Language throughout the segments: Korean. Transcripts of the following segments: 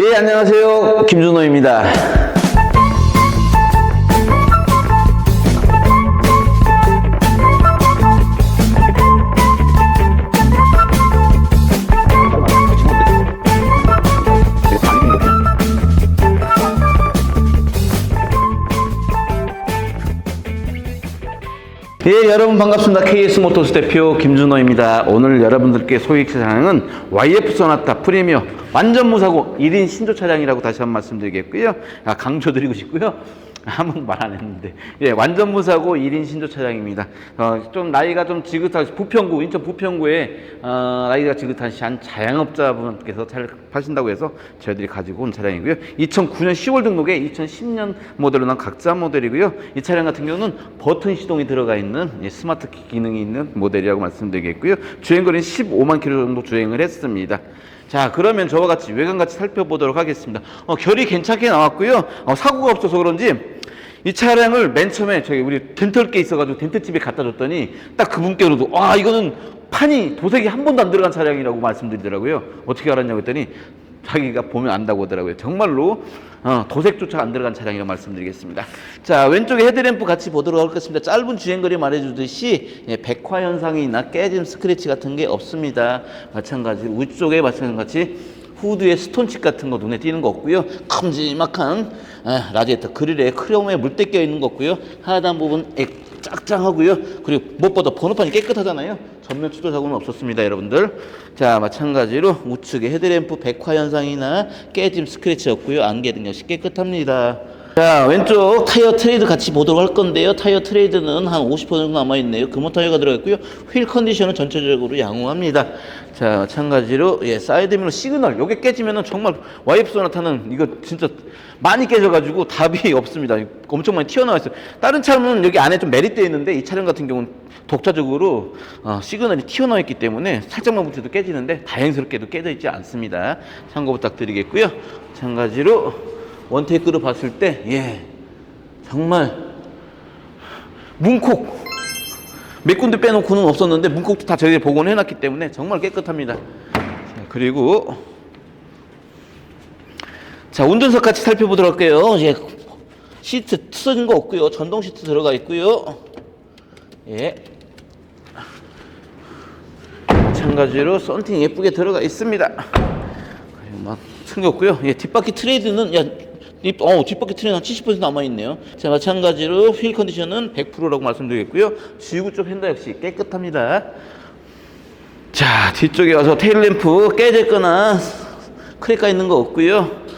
예, 안녕하세요. 김준호입니다. 예, 여러분 반갑습니다. KS 모터스 대표 김준호입니다. 오늘 여러분들께 소개할 차량은 YF 소나타 프리미어 완전 무사고 1인 신조 차량이라고 다시 한 번 말씀드리겠고요. 아, 강조드리고 싶고요. 아무 말 안 했는데. 예, 완전 무사고 1인 신조 차량입니다. 어, 좀 나이가 좀 지긋한 부평구, 인천 부평구에 어, 나이가 지긋하신 자영업자분께서 차를 파신다고 해서 저희들이 가지고 온 차량이고요. 2009년 10월 등록에 2010년 모델로 난 각자 모델이고요. 이 차량 같은 경우는 버튼 시동이 들어가 있는 예, 스마트 기능이 있는 모델이라고 말씀드리겠고요. 주행거리는 15만 킬로 정도 주행을 했습니다. 자 그러면 저와 같이 외관같이 살펴보도록 하겠습니다. 어, 결이 괜찮게 나왔고요. 어, 사고가 없어서 그런지 이 차량을 맨 처음에 저희 우리 덴털게 있어가지고 덴털집에 갖다 줬더니 딱 그분께로도 와 이거는 판이 도색이 한 번도 안 들어간 차량이라고 말씀드리더라고요. 어떻게 알았냐고 했더니 자기가 보면 안다고 하더라고요. 정말로 어, 도색조차 안 들어간 차량이라고 말씀드리겠습니다. 자 왼쪽에 헤드램프 같이 보도록 하겠습니다. 짧은 주행거리 말해주듯이 예, 백화 현상이나 깨짐 스크래치 같은 게 없습니다. 마찬가지로 위쪽에 마찬가지 후드에 스톤칩 같은 거 눈에 띄는 거 없고요. 큼지막한 아, 라디에이터 그릴에 크롬에 물때 껴 있는 거 없고요. 하단 부분 액 짱짱하고요. 그리고 무엇보다 번호판이 깨끗하잖아요. 전면 추돌 사고는 없었습니다, 여러분들. 자, 마찬가지로 우측에 헤드램프 백화 현상이나 깨짐 스크래치 없고요. 안개 등 역시 깨끗합니다. 자, 왼쪽 타이어 트레이드 같이 보도록 할 건데요. 타이어 트레이드는 한 50% 정도 남아있네요. 금호 타이어가 들어있고요. 휠 컨디션은 전체적으로 양호합니다. 자, 마찬가지로, 예, 사이드미러 시그널. 요게 깨지면은 정말 와이프 소나타는 이거 진짜 많이 깨져가지고 답이 없습니다. 엄청 많이 튀어나와 있어요. 다른 차는 여기 안에 좀 메리트에 있는데 이 차량 같은 경우는 독자적으로 어, 시그널이 튀어나와 있기 때문에 살짝만 붙여도 깨지는데 다행스럽게도 깨져 있지 않습니다. 참고 부탁드리겠고요. 마찬가지로 원테이크로 봤을 때, 예, 정말 문콕 몇 군데 빼놓고는 없었는데 문콕도 다 저희가 복원해 놨기 때문에 정말 깨끗합니다. 자, 그리고 자 운전석 같이 살펴보도록 할게요. 예, 시트 쓰는 거 없고요. 전동 시트 들어가 있고요. 예. 마찬가지로 썬팅 예쁘게 들어가 있습니다. 그리고 막 챙겼고요. 예, 뒷바퀴 트레이드는 야, 뒷, 어, 뒷바퀴 트레이드 한70% 남아 있네요. 자, 마찬가지로 휠 컨디션은 100%라고 말씀드리겠고요. 지구 쪽 휀다 역시 깨끗합니다. 자, 뒤쪽에 와서 테일램프 깨졌거나 크랙가 있는 거 없고요.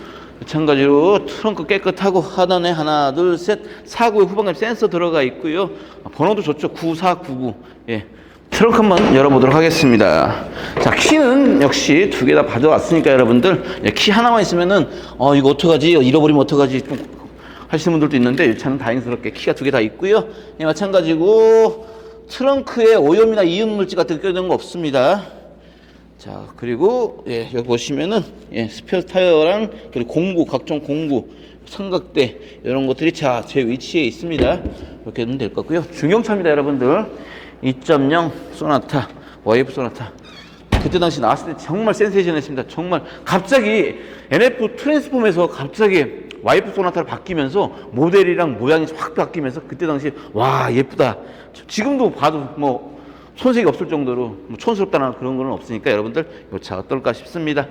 마찬가지로 트렁크 깨끗하고 하단에 하나, 둘, 셋, 사구에 후방에 센서 들어가 있고요. 번호도 좋죠. 9499. 예. 트렁크 한번 열어보도록 하겠습니다. 자, 키는 역시 두 개 다 가져왔으니까 여러분들 예, 키 하나만 있으면은 어 이거 어떡하지? 잃어버리면 어떡하지? 좀 하시는 분들도 있는데 이 차는 다행스럽게 키가 두 개 다 있고요. 예, 마찬가지고 트렁크에 오염이나 이음 물질 같은 게 껴있는 거 없습니다. 자 그리고 예, 여기 보시면은 예, 스페어 타이어랑 그리고 공구 각종 공구 삼각대 이런 것들이 자 제 위치에 있습니다. 이렇게 하면 될 것 같고요. 중형차입니다, 여러분들. 2.0 소나타 와이프 소나타 그때 당시 나왔을 때 정말 센세이션했습니다. 정말 갑자기 NF 트랜스폼에서 갑자기 와이프 소나타로 바뀌면서 모델이랑 모양이 확 바뀌면서 그때 당시 와 예쁘다. 지금도 봐도 뭐 손색이 없을 정도로 뭐 촌스럽다는 그런 건 없으니까 여러분들 이 차 어떨까 싶습니다.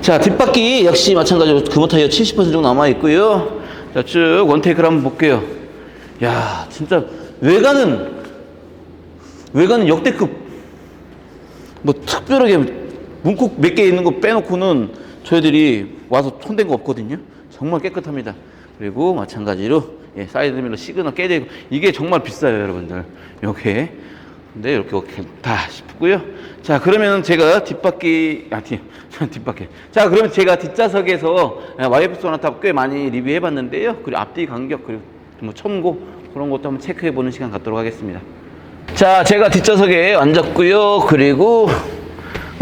자 뒷바퀴 역시 마찬가지로 금호 타이어 70% 정도 남아 있고요. 자쭉 원테이크를 한번 볼게요. 야 진짜 외관은 외관은 역대급 뭐 특별하게 문콕 몇 개 있는 거 빼놓고는 저희들이 와서 손댄 거 없거든요. 정말 깨끗합니다. 그리고 마찬가지로 예, 사이드미러 시그널 깨져 고 이게 정말 비싸요, 여러분들. 요게 근데 이렇게 이렇게 다 싶고요. 자, 그러면 제가 뒷바퀴, 아, 뒤, 뒷바퀴. 자, 그러면 제가 뒷좌석에서 와이프 소나타 꽤 많이 리뷰해 봤는데요. 그리고 앞뒤 간격, 그리고 뭐 첨고, 그런 것도 한번 체크해 보는 시간 갖도록 하겠습니다. 자, 제가 뒷좌석에 앉았고요. 그리고,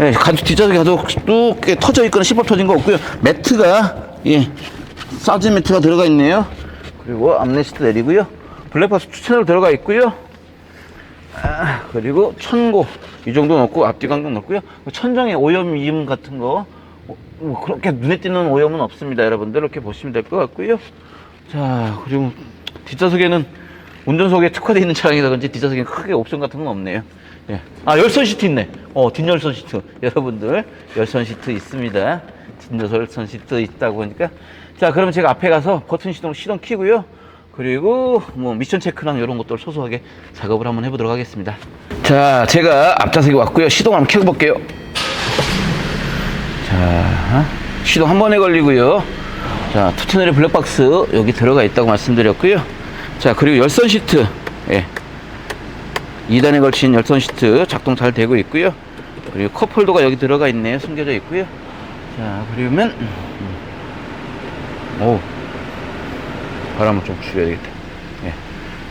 예, 가죽 뒷좌석에 가도 뚝 터져 있거나 시법 터진 거 없고요. 매트가, 예, 사진 매트가 들어가 있네요. 그리고 암레시트 내리고요. 블랙박스 추천으로 들어가 있고요. 아, 그리고 천고 이 정도 넣고 앞뒤 간격 넣고요. 천정에 오염 이음 같은 거 뭐, 뭐 그렇게 눈에 띄는 오염은 없습니다. 여러분들 이렇게 보시면 될 것 같고요. 자 그리고 뒷좌석에는 운전석에 특화되어 있는 차량이라 그런지 뒷좌석에는 크게 옵션 같은 건 없네요. 예. 아 열선 시트 있네. 어 뒷열선 시트 여러분들 열선 시트 있습니다. 뒷열선 시트 있다고 하니까 자 그러면 제가 앞에 가서 버튼 시동 시동 키고요. 그리고 뭐 미션 체크랑 이런 것들 소소하게 작업을 한번 해보도록 하겠습니다. 자 제가 앞좌석에 왔고요. 시동 한번 켜볼게요. 자, 시동 한 번에 걸리고요. 자, 투 채널의 블랙박스 여기 들어가 있다고 말씀드렸고요. 자, 그리고 열선 시트. 예. 2단에 걸친 열선 시트 작동 잘 되고 있고요. 그리고 컵홀더가 여기 들어가 있네요. 숨겨져 있고요. 자, 그러면 음. 오. 바람을 좀 줄여야 되겠다. 예.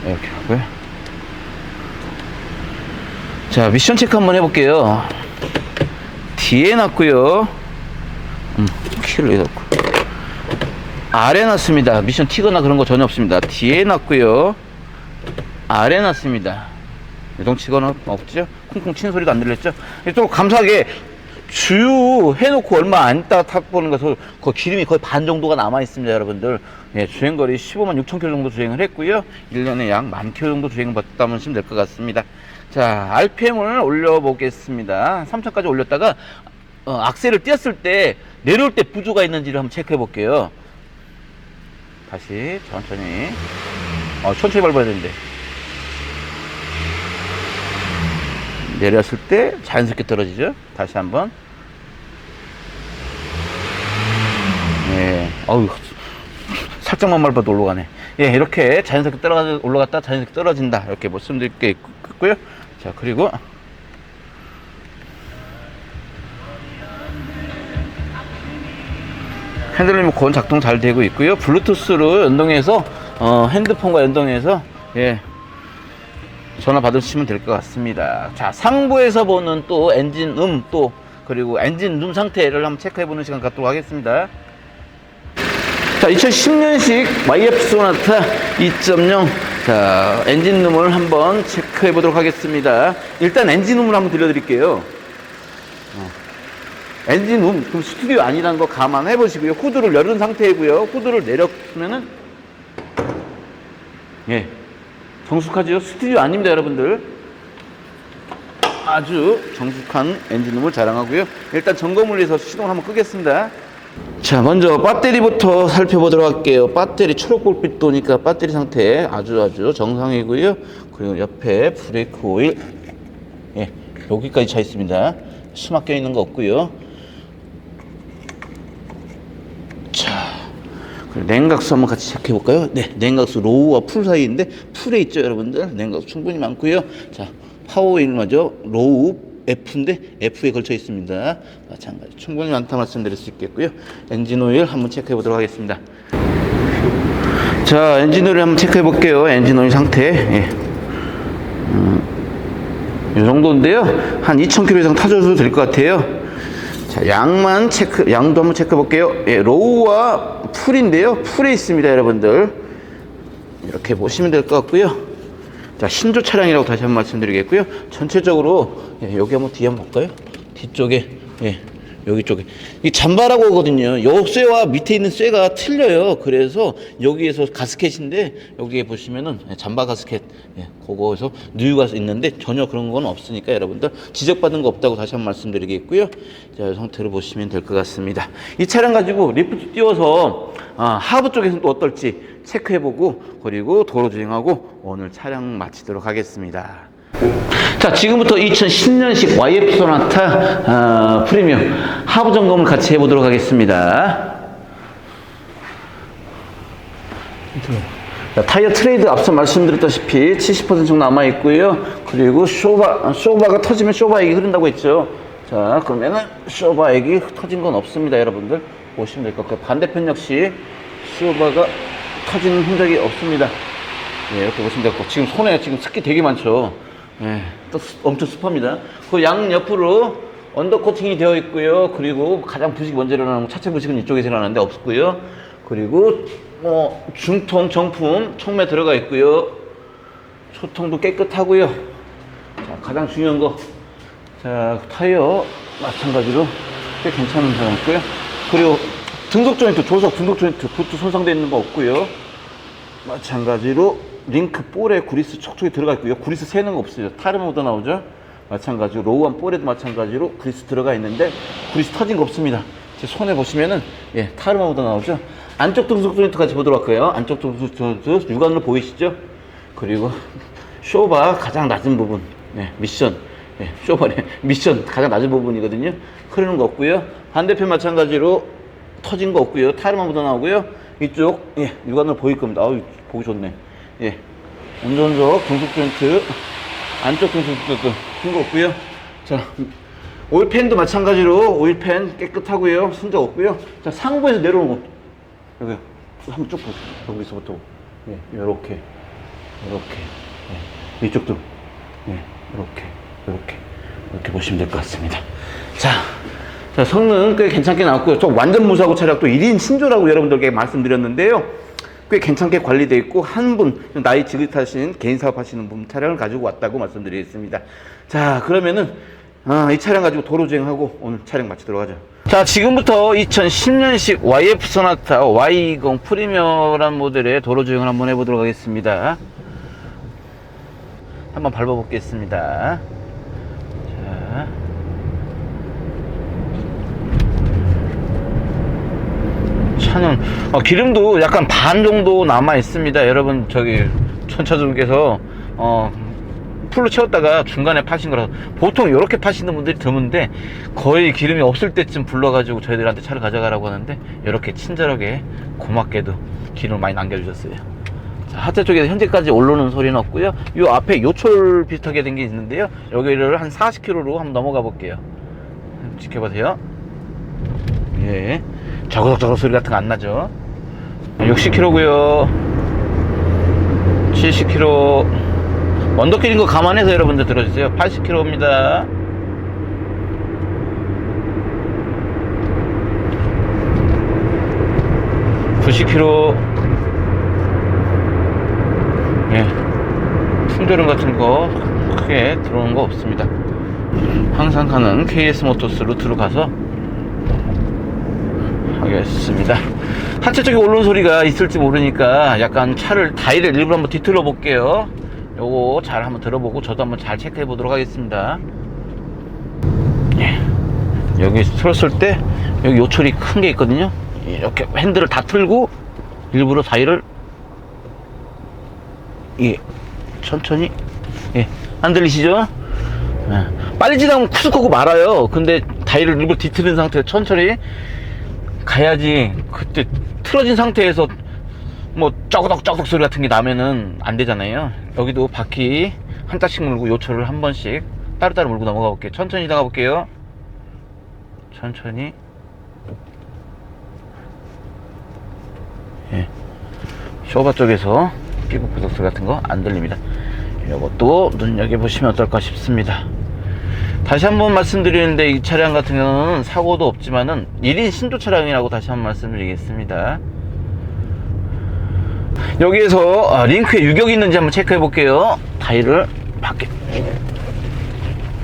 이렇게 하고요. 자, 미션 체크 한번 해볼게요. 뒤에 놨고요. 음, 키를 넣고 아래 놨습니다. 미션 튀거나 그런 거 전혀 없습니다. 뒤에 놨고요. 아래 놨습니다. 요동 치거나 없죠? 쿵쿵 치는 소리도 안 들렸죠? 또 감사하게 주유 해놓고 얼마 안 있다가 탁 보는 것서 그 기름이 거의 반 정도가 남아 있습니다, 여러분들. 예, 주행거리 15만 6천 킬로 정도 주행을 했고요. 1년에 약 만 킬로 정도 주행을 받다 보시면 될 것 같습니다. 자, RPM을 올려보겠습니다. 3천까지 올렸다가 어, 악셀을 띄었을 때 내려올 때 부조가 있는지를 한번 체크해 볼게요. 다시 천천히. 어, 천천히 밟아야 되는데. 내렸을 때 자연스럽게 떨어지죠. 다시 한번. 예. 어우, 살짝만 밟아도 올라가네. 예, 이렇게 자연스럽게 떨어가, 올라갔다 자연스럽게 떨어진다. 이렇게 말씀드릴 게 있고요. 자, 그리고 핸들 리모컨 작동 잘 되고 있고요. 블루투스로 연동해서 어, 핸드폰과 연동해서 예, 전화 받으시면 될 것 같습니다. 자, 상부에서 보는 또 엔진 음 또 그리고 엔진 룸 상태를 한번 체크해 보는 시간 갖도록 하겠습니다. 자, 2010년식 YF 소나타 2.0 자, 엔진 룸을 한번 체크해 보도록 하겠습니다. 일단 엔진 룸을 한번 들려드릴게요. 어. 엔진 룸, 그럼 스튜디오 아니라는 거 감안해 보시고요. 후드를 열은 상태이고요. 후드를 내려보면은 예, 정숙하죠. 스튜디오 아닙니다, 여러분들. 아주 정숙한 엔진룸을 자랑하고요. 일단 점검을 위해서 시동을 한번 끄겠습니다. 자, 먼저 배터리부터 살펴보도록 할게요. 배터리 초록 불빛 도니까 배터리 상태 아주 아주 정상이고요. 그리고 옆에 브레이크 오일, 예, 여기까지 차 있습니다. 수막 껴 있는 거 없고요. 자, 그리고 냉각수 한번 같이 체크해 볼까요? 네, 냉각수 로우와 풀 사이인데 풀에 있죠, 여러분들. 냉각수 충분히 많고요. 자, 파워 오일 맞죠? 로우 F인데 F에 걸쳐 있습니다. 마찬가지 충분히 많다 말씀드릴 수 있겠고요. 엔진 오일 한번 체크해 보도록 하겠습니다. 자, 엔진 오일 한번 체크해 볼게요. 엔진 오일 상태. 예. 이 정도인데요. 한 2,000km 이상 타줘도 될 것 같아요. 자, 양만 체크, 양도 한번 체크해 볼게요. 예, 로우와 풀인데요. 풀에 있습니다, 여러분들. 이렇게 보시면 될 것 같고요. 자, 신조 차량이라고 다시 한번 말씀드리겠고요. 전체적으로, 예, 여기 한번 뒤에 한번 볼까요? 뒤쪽에, 예, 여기 쪽에. 이 잠바라고 하거든요. 요 쇠와 밑에 있는 쇠가 틀려요. 그래서 여기에서 가스켓인데, 여기에 보시면은 예, 잠바 가스켓, 예, 그거에서 누유가 있는데 전혀 그런 건 없으니까 여러분들 지적받은 거 없다고 다시 한번 말씀드리겠고요. 자, 이 상태로 보시면 될 것 같습니다. 이 차량 가지고 리프트 띄워서 아, 하부 쪽에서는 또 어떨지 체크해보고 그리고 도로 주행하고 오늘 촬영 마치도록 하겠습니다. 자, 지금부터 2010년식 YF 소나타 어, 프리미엄 하부 점검을 같이 해보도록 하겠습니다. 자, 타이어 트레이드 앞서 말씀드렸다시피 70% 정도 남아 있고요. 그리고 쇼바 쇼바가 터지면 쇼바액이 흐른다고 했죠. 자, 그러면은 쇼바액이 터진 건 없습니다, 여러분들. 보시면 될 것 같고요. 반대편 역시 쇼바가 터지는 흔적이 없습니다. 예, 이렇게 보시면 되고 지금 손에 지금 습기 되게 많죠. 예, 또 습- 엄청 습합니다. 그 양 옆으로 언더 코팅이 되어 있고요. 그리고 가장 부식이 먼저 일어나는 건 차체 부식은 이쪽에서 일어나는데 없고요. 그리고 뭐 중통 정품 총매 들어가 있고요. 소통도 깨끗하고요. 자, 가장 중요한 거. 자, 타이어 마찬가지로 꽤 괜찮은 편이고요. 그리고 등속 조인트, 조석 등속 조인트, 부트 손상되어 있는 거 없고요. 마찬가지로 링크 볼에 구리스 촉촉이 들어가 있고요. 구리스 새는 거 없어요. 타르 모드 나오죠. 마찬가지로 로우한 볼에도 마찬가지로 구리스 들어가 있는데 구리스 터진 거 없습니다. 제 손에 보시면은 예 타르 모드 나오죠. 안쪽 등속 조인트 같이 보도록 할까요? 안쪽 등속 조인트 육안으로 보이시죠? 그리고 쇼바 가장 낮은 부분, 네, 미션, 네, 쇼바의 미션 가장 낮은 부분이거든요. 흐르는 거 없고요. 반대편 마찬가지로 터진 거 없고요. 묻어 나오고요. 이쪽 예, 육안으로 보일 겁니다. 아우 보기 좋네. 예, 운전석 등속 조인트 안쪽 등속 조인트 큰 거 없고요. 자 오일팬도 마찬가지로 오일팬 깨끗하고요. 순적 없고요. 자 상부에서 내려오는 거 여기 한번 쭉 보세요. 여기서부터 예, 이렇게 이렇게 예, 이쪽도 예, 이렇게 이렇게 이렇게 보시면 될 것 같습니다. 자, 자 성능 꽤 괜찮게 나왔고요. 저 완전 무사고 차량도 1인 신조라고 여러분들께 말씀드렸는데요. 꽤 괜찮게 관리되어 있고 한 분 나이 지긋하신 개인 사업하시는 분 차량을 가지고 왔다고 말씀드리겠습니다. 자, 그러면은 아, 이 차량 가지고 도로 주행하고 오늘 촬영 마치도록 하죠. 자, 지금부터 2010년식 YF 소나타 Y20 프리미어란 모델의 도로 주행을 한번 해보도록 하겠습니다. 한번 밟아보겠습니다. 자. 차는 어, 기름도 약간 반 정도 남아 있습니다. 여러분 저기 천차주께서 어, 풀로 채웠다가 중간에 파신 거라서 보통 이렇게 파시는 분들이 드문데 거의 기름이 없을 때쯤 불러가지고 저희들한테 차를 가져가라고 하는데 이렇게 친절하게 고맙게도 기름을 많이 남겨주셨어요. 자, 하체 쪽에서 현재까지 올라오는 소리는 없고요. 이 앞에 요철 비슷하게 된 게 있는데요. 여기를 한 40km로 한번 넘어가 볼게요. 지켜보세요. 예. 저거저거 소리 같은 거 안 나죠? 60km고요. 70km. 언덕길인 거 감안해서 여러분들 들어주세요. 80km입니다. (90km) 예 풍조름 같은 거 크게 들어오는 거 없습니다 항상 가는 KS 모터스 루트로 가서 하겠습니다. 하체 쪽에 올라온 소리가 있을지 모르니까 약간 차를 다이를 일부러 한번 뒤틀어 볼게요. 요거 잘 한번 들어보고 저도 한번 잘 체크해 보도록 하겠습니다. 예. 여기 틀었을 때 여기 요철이 큰 게 있거든요. 이렇게 핸들을 다 틀고 일부러 다이를 예 천천히 예 안 들리시죠? 예. 빨리 지나면 쿠스하고 말아요. 근데 다이를 일부러 뒤틀은 상태에서 천천히 가야지. 그때 틀어진 상태에서 뭐 쩌그덕쩌그덕 소리 같은 게 나면은 안 되잖아요. 여기도 바퀴 한 짝씩 물고 요철을 한 번씩 따로따로 물고 넘어가 볼게요. 천천히 지나가 볼게요. 천천히. 예. 쇼바 쪽에서 삐걱삐걱 소리 같은 거 안 들립니다. 이것도 눈여겨보시면 어떨까 싶습니다 다시 한번 말씀드리는데 이 차량 같은 경우는 사고도 없지만은 1인 신조 차량이라고 다시 한번 말씀드리겠습니다. 여기에서 아, 링크에 유격이 있는지 한번 체크해 볼게요. 타일을 밖에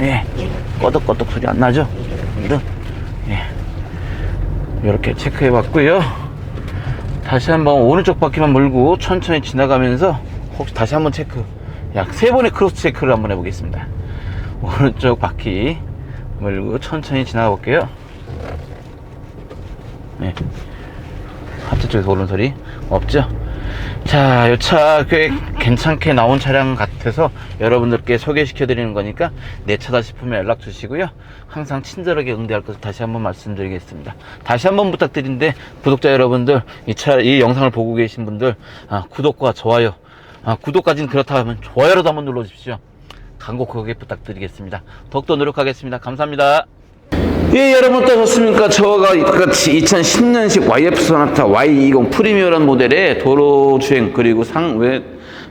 예, 꺼덕꺼덕 소리 안 나죠? 예, 이렇게 체크해 봤고요. 다시 한번 오른쪽 바퀴만 물고 천천히 지나가면서 혹시 다시 한번 체크 약 세 번의 크로스 체크를 한번 해보겠습니다. 오른쪽 바퀴 물고 천천히 지나가 볼게요. 네. 하트 쪽에서 오는 소리 없죠? 자, 이 차 꽤 괜찮게 나온 차량 같아서 여러분들께 소개시켜 드리는 거니까 내 차다 싶으면 연락 주시고요. 항상 친절하게 응대할 것을 다시 한번 말씀드리겠습니다. 다시 한번 부탁드리는데 구독자 여러분들 이 차, 이 영상을 보고 계신 분들 아, 구독과 좋아요 아, 구독까지는 그렇다 하면 좋아요라도 한번 눌러 주십시오. 간곡하게 부탁드리겠습니다. 더욱더 노력하겠습니다. 감사합니다. 예, 여러분 어떠셨습니까? 저가 같이 2010년식 YF 소나타 Y20 프리미어라는 모델의 도로 주행 그리고 상외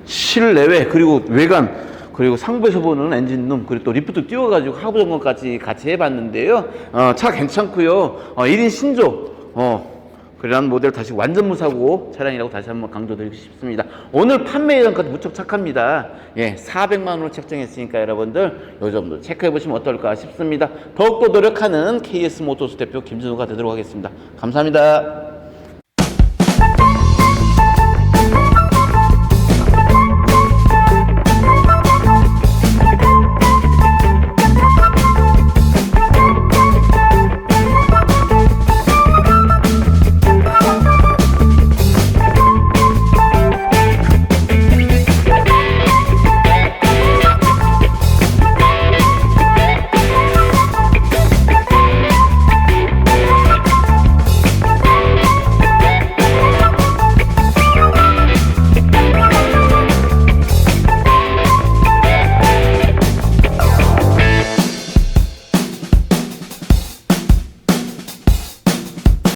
실내외 그리고 외관 그리고 상부에서 보는 엔진룸 그리고 또 리프트 띄워가지고 하부 점검까지 같이 해봤는데요. 어, 차 괜찮고요. 어, 1인 신조 어, 그런 모델 다시 완전 무사고 차량이라고 다시 한번 강조드리고 싶습니다. 오늘 판매 예정까지 무척 착합니다. 예, 400만 원으로 책정했으니까 여러분들 요 점도 체크해 보시면 어떨까 싶습니다. 더욱더 노력하는 KS 모터스 대표 김진우가 되도록 하겠습니다. 감사합니다.